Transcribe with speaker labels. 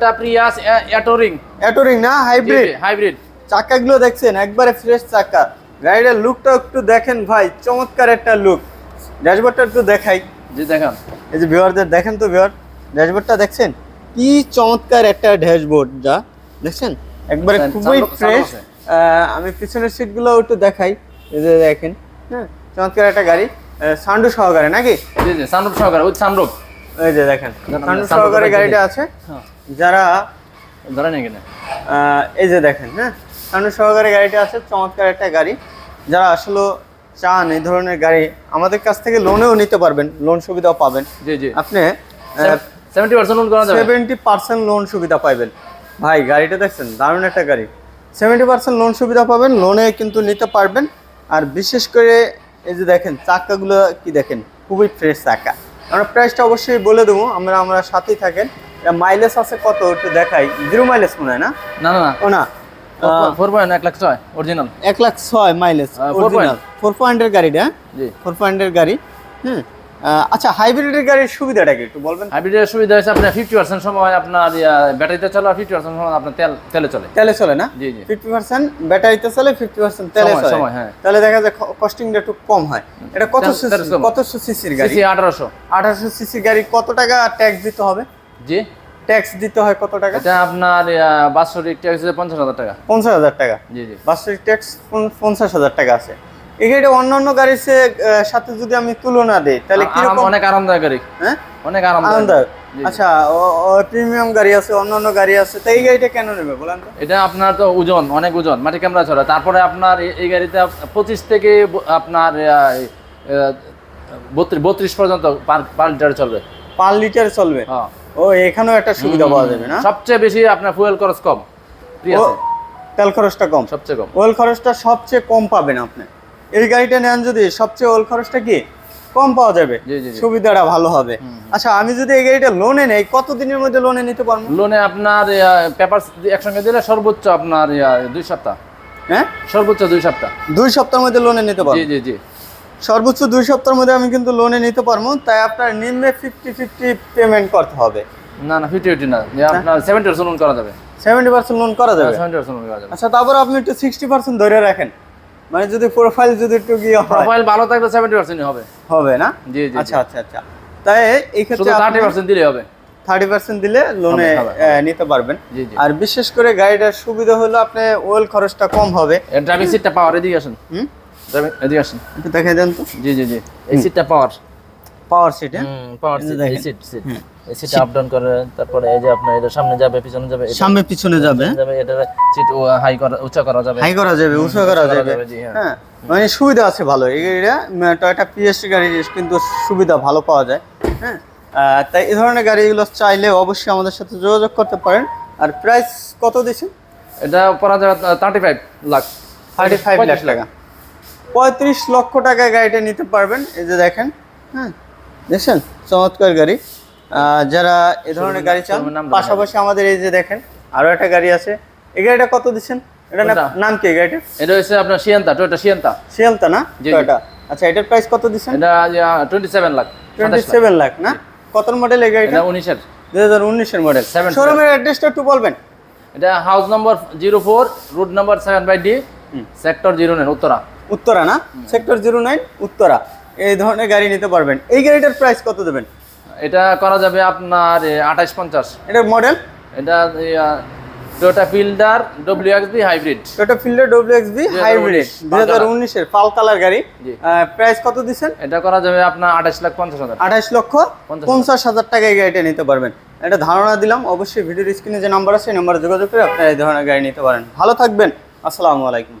Speaker 1: Toyota Prius অ্যাটোরিং
Speaker 2: অ্যাটোরিং না? Hybrid
Speaker 1: hybrid
Speaker 2: চাকাগুলো দেখছেন একবারে ফ্রেশ চাকা। গাড়িটার লুকটা একটু দেখেন ভাই চমৎকার একটা লুক ড্যাশবোর্ডটা একটু দেখাই।
Speaker 1: জি দেখান।
Speaker 2: এই যে ভিউয়ারদের দেখেন তো ভিউয়ার ড্যাশবোর্ডটা দেখছেন? কি চমৎকার একটা ড্যাশবোর্ড যা। দেখছেন? একবারে খুবই ফ্রেশ আমি পিছনের সিটগুলো একটু দেখাই। এই যে দেখেন হ্যাঁ চমৎকার একটা গাড়ি। সান্ডু সহকারে নাকি?
Speaker 1: জি জি সানরুফ সহকারে উইথ সানরুফ
Speaker 2: এই যে দেখেন সান্ডু সহকারে গাড়িটা আছে।
Speaker 1: হ্যাঁ।
Speaker 2: যারা
Speaker 1: ধরেন এখানে।
Speaker 2: এই যে দেখেন হ্যাঁ? সামনে সহকারে গাড়িটা আছে চমৎকার একটা গাড়ি। যারা আসলে চান এই ধরনের গাড়ি আমাদের কাছ থেকে লোনেও নিতে পারবেন লোন সুবিধাও পাবেন।
Speaker 1: জি জি।
Speaker 2: আপনি
Speaker 1: সেভেন্টি পার্সেন্ট লোন করা যাবে?
Speaker 2: সেভেন্টি পার্সেন্ট লোন সুবিধা পাইবেন। ভাই গাড়িটা দেখছেন? দারুণ একটা গাড়ি। সেভেন্টি পার্সেন্ট লোন সুবিধা পাবেন লোনে কিন্তু নিতে পারবেন। আর বিশেষ করে এই যে দেখেন চাকাগুলো কি দেখেন? খুবই ফ্রেশ চাকা। আমরা প্রাইসটা অবশ্যই বলে দেবো আমরা আমরা সাথেই থাকেন। মাইলেজ আছে কত? একটু দেখাই। জিরো মাইলেজ মনে হয় না?
Speaker 1: না না
Speaker 2: ও না?
Speaker 1: ফোর পয়েন্ট এক লাখ ছয় অরিজিনাল
Speaker 2: এক লাখ ছয় মাইলেজ
Speaker 1: four point।
Speaker 2: ফোর পয়েন্টের গাড়িটা
Speaker 1: জি।
Speaker 2: ফোর পয়েন্টের গাড়ি হ্যাঁ আচ্ছা হাইব্রিডের গাড়ির সুবিধাটা কি একটু বলবেন?
Speaker 1: হাইব্রিডের সুবিধা হচ্ছে আপনার ফিফটি পার্সেন্ট সময় আপনার ব্যাটারিতে চলে আর ফিফটি পার্সেন্ট সময় আপনার তেল তেলে চলে।
Speaker 2: তেলে চলে না?
Speaker 1: জি জি।
Speaker 2: ফিফটি পার্সেন্ট ব্যাটারিতে চলে ফিফটি পার্সেন্ট তেলে
Speaker 1: সময়,
Speaker 2: চলে।
Speaker 1: সময়, হ্যাঁ।
Speaker 2: তাহলে দেখা যায় কস্টিংটা একটু কম হয়। এটা কত সিসি কত সিসির গাড়ি?
Speaker 1: সিসি আঠারোশো।
Speaker 2: আঠারোশো সিসির গাড়ি কত টাকা ট্যাক্স দিতে হবে?
Speaker 1: জি।
Speaker 2: ট্যাক্স দিতে হয় কত টাকা?
Speaker 1: এটা আপনার বাৎসরিক ট্যাক্স পঞ্চাশ হাজার টাকা।
Speaker 2: পঞ্চাশ হাজার টাকা?
Speaker 1: জি জি।
Speaker 2: বাৎসরিক ট্যাক্স পঞ্চাশ হাজার টাকা আছে। এই গাড়িটা অন্যান্য গাড়ির সাথে যদি আমি তুলনা দিই তাহলে কীরকম?
Speaker 1: অনেক আরামদায়ক গাড়ি।
Speaker 2: হ্যাঁ?
Speaker 1: অনেক আরামদায়ক।
Speaker 2: আচ্ছা প্রিমিয়াম গাড়ি আছে অন্যান্য গাড়ি আছে তো এই গাড়িটা কেন নেবে বলেন তো?
Speaker 1: এটা আপনার তো ওজন অনেক ওজন মাটি ক্যামেরা তারপরে আপনার এই- গাড়িতে পঁচিশ থেকে আপনার বত্রিশ পর্যন্ত পার পার লিটার চলবে।
Speaker 2: পার লিটার চলবে?
Speaker 1: হ্যাঁ।
Speaker 2: ও এখানেও একটা সুবিধা পাওয়া যাবে না?
Speaker 1: সবচেয়ে বেশি আপনার ফুয়েল খরচ কম। ঠিক আছে?
Speaker 2: তেল খরচটা কম?
Speaker 1: সবচেয়ে কম।
Speaker 2: ওয়েল খরচটা সবচেয়ে কম পাবেন আপনি। এই গাড়িটা নেন যদি সবচেয়ে ওয়েল খরচটা কি? কম পাওয়া যাবে। সুবিধাটা ভালো হবে। আচ্ছা আমি যদি এই গাড়িটা লোনে নেই কত দিনের মধ্যে লোনে নিতে পারব?
Speaker 1: লোনে আপনার পেপার একসঙ্গে দিলে সর্বোচ্চ আপনার দুই সপ্তাহ।
Speaker 2: হ্যাঁ?
Speaker 1: সর্বোচ্চ দুই সপ্তাহ।
Speaker 2: দুই সপ্তাহের মধ্যে লোনে নিতে পারব?
Speaker 1: জি জি জি।
Speaker 2: সর্বোচ্চ দুই সপ্তাহের মধ্যে আমি কিন্তু লোনে নিতে পারব তাই আপনার নিম্নে ফিফটি ফিফটি পেমেন্ট করতে হবে।
Speaker 1: না না ফিফটি ফিফটি না যে আপনার সেভেন্টি পার্সেন্ট লোন করা যাবে।
Speaker 2: সেভেন্টি পার্সেন্ট লোন করা যাবে।
Speaker 1: সেভেন্টি পার্সেন্ট লোন করা যাবে।
Speaker 2: আচ্ছা তারপর আপনি একটু সিক্সটি পার্সেন্ট ধরে রাখেন। মানে যদি প্রোফাইল যদি একটু গিয়ে
Speaker 1: প্রোফাইল ভালো থাকলে সেভেন্টি পার্সেন্ট হবে।
Speaker 2: হবে না?
Speaker 1: জি জি
Speaker 2: আচ্ছা আচ্ছা আচ্ছা। তাই এই ক্ষেত্রে
Speaker 1: থার্টি পার্সেন্ট দিলে হবে।
Speaker 2: থার্টি পার্সেন্ট দিলে লোনে নিতে পারবেন।
Speaker 1: জি জি।
Speaker 2: আর বিশেষ করে গাড়িটার সুবিধা হলো আপনি ওয়েল খরচটা কম হবে।
Speaker 1: ড্রাইভিং সিটটা পাওয়ার এদিকে আসুন।
Speaker 2: হুম?
Speaker 1: এদিকে আসুন।
Speaker 2: একটু দেখাই দেন তো।
Speaker 1: জি জি জি। এই সিটটা power
Speaker 2: power seat
Speaker 1: power seat এই সিট সিট এই সিট আপ ডাউন করে তারপরে এই যে আপনার এটা সামনে যাবে পিছনে যাবে
Speaker 2: সামনে পিছনে যাবে।
Speaker 1: যাবে এটা সিট হাই করা উঁচা করা যাবে।
Speaker 2: হাই করা যাবে উঁচু করা যাবে।
Speaker 1: হ্যাঁ।
Speaker 2: হ্যাঁ মানে সুবিধা আছে ভালো। এই গাড়িটা টয়টা পিএসটি গাড়ি কিন্তু সুবিধা ভালো পাওয়া যায় হ্যাঁ? তাই এই ধরনের গাড়িগুলো চাইলে অবশ্যই আমাদের সাথে যোগাযোগ করতে পারেন। আর প্রাইস কত দিচ্ছেন
Speaker 1: এটা পড়া যাবে thirty five lakh
Speaker 2: thirty five lakh টাকা। পঁয়ত্রিশ লক্ষ টাকায় গাড়িটা নিতে পারবেন। এই যে দেখেন হ্যাঁ দেখছেন? চমৎকার গাড়ি। যারা এ ধরনের গাড়ি চান পাশাপাশি আমাদের এই যে দেখেন আরও একটা গাড়ি আছে। এই গাড়িটা কত দিচ্ছেন? এটা? নাম কি গাড়িটা
Speaker 1: এটা হচ্ছে আপনার শিয়ান্তা টয়োটা শিয়ান্তা
Speaker 2: শিয়ালতা না?
Speaker 1: জি।
Speaker 2: আচ্ছা এটার প্রাইস কত দিচ্ছেন?
Speaker 1: এটা twenty seven lakh
Speaker 2: twenty seven lakh না? কত মডেল এই গাড়িটা?
Speaker 1: উনিশের।
Speaker 2: দুই হাজার উনিশের মডেল শোরুমের অ্যাড্রেসটা একটু বলবেন।
Speaker 1: এটা house number zero four route number seven by D sector zero nine Uttara.
Speaker 2: Uttara না? Sector zero nine Uttara. এই ধরনের গাড়ি নিতে পারবেন। এই গাড়িটার প্রাইস কত দেবেন?
Speaker 1: এটা করা যাবে আপনার আঠাইশ পঞ্চাশ।
Speaker 2: এটার মডেল
Speaker 1: এটা Toyota Fielder W X B hybrid
Speaker 2: Toyota Fielder W X B hybrid দুই হাজার উনিশের পাল কালার গাড়ি। প্রাইস কত দিচ্ছেন?
Speaker 1: এটা করা যাবে আপনার আঠাইশ লাখ পঞ্চাশ হাজার।
Speaker 2: আঠাশ লক্ষ
Speaker 1: পঞ্চাশ
Speaker 2: পঞ্চাশ হাজার টাকা এই গাড়িটা নিতে পারবেন। এটা ধারণা দিলাম অবশ্যই ভিডিওর স্ক্রিনে যে নাম্বার আছে সেই নাম্বারে যোগাযোগ করে আপনারা এই ধরনের গাড়ি নিতে পারেন। ভালো থাকবেন। আসসালামু আলাইকুম।